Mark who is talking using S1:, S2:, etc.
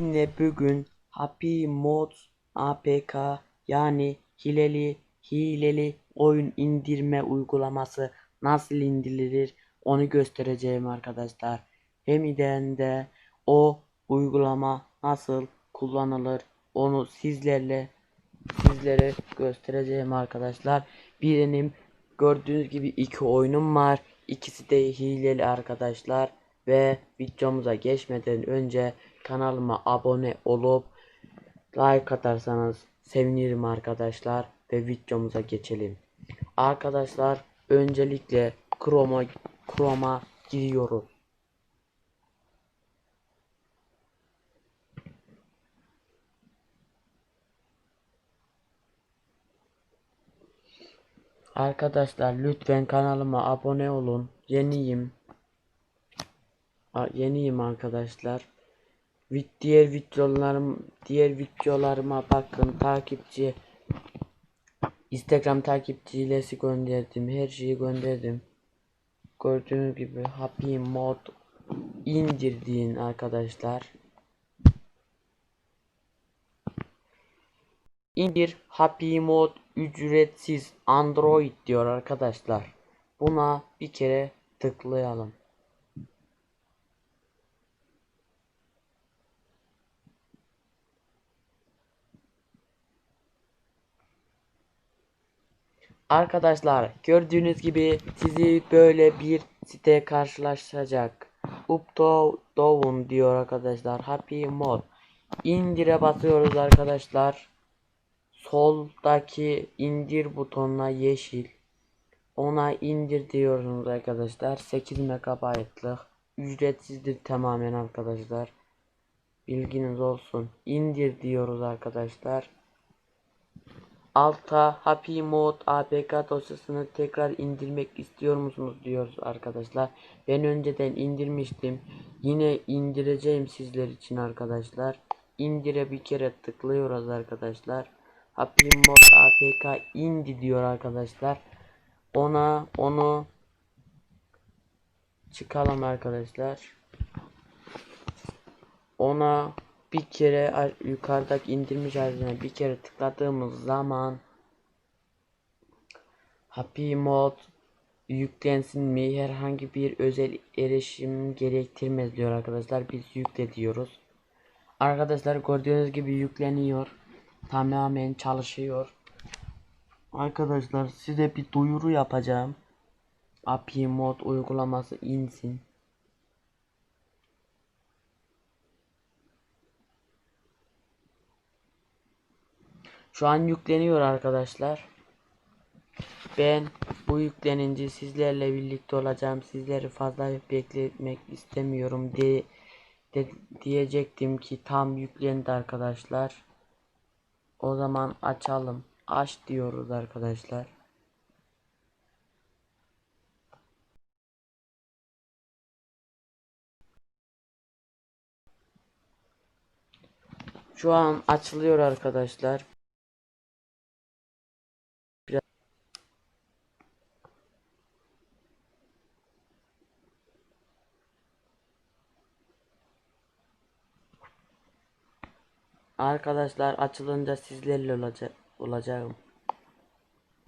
S1: Yine bugün Happy Mods APK yani hileli hileli oyun indirme uygulaması nasıl indirilir onu göstereceğim arkadaşlar. Hem de o uygulama nasıl kullanılır onu sizlerle sizlere göstereceğim arkadaşlar. Benim gördüğünüz gibi iki oyunum var. İkisi de hileli arkadaşlar. Ve videomuza geçmeden önce kanalıma abone olup like atarsanız sevinirim arkadaşlar. Ve videomuza geçelim. Arkadaşlar öncelikle Chrome'a Chrome'a giriyoruz. Arkadaşlar lütfen kanalıma abone olun. Yeniyim. Yeniyim arkadaşlar. Diğer videolarım diğer videolarıma bakın takipçi Instagram takipçilesi gönderdim. Her şeyi gönderdim. Gördüğünüz gibi Happy Mod indirdiğin arkadaşlar. İndir Happy Mod ücretsiz Android diyor arkadaşlar. Buna bir kere tıklayalım. Arkadaşlar gördüğünüz gibi sizi böyle bir site karşılaşacak. Uptown diyor arkadaşlar. Happy Mod. İndire basıyoruz arkadaşlar. Soldaki indir butonuna yeşil. Ona indir diyorsunuz arkadaşlar. 8 MB'lık. Ücretsizdir tamamen arkadaşlar. Bilginiz olsun. İndir diyoruz arkadaşlar. Alta Happy Mode APK dosyasını tekrar indirmek istiyor musunuz diyoruz arkadaşlar. Ben önceden indirmiştim. Yine indireceğim sizler için arkadaşlar. İndire bir kere tıklıyoruz arkadaşlar. Happy Mode APK indi diyor arkadaşlar. Ona onu çıkalım arkadaşlar. Ona bir kere yukarıdaki indirmiş haline bir kere tıkladığımız zaman Happy Mod yüklensin mi herhangi bir özel erişim gerektirmez diyor arkadaşlar. Biz yükle diyoruz. Arkadaşlar gördüğünüz gibi yükleniyor. Tamamen çalışıyor. Arkadaşlar size bir duyuru yapacağım. API mod uygulaması insin. Şu an yükleniyor arkadaşlar. Ben bu yüklenince sizlerle birlikte olacağım. Sizleri fazla bekletmek istemiyorum diye de, diyecektim ki tam yüklendi arkadaşlar. O zaman açalım. Aç diyoruz arkadaşlar. Şu an açılıyor arkadaşlar. Arkadaşlar açılınca sizlerle olacak olacağım.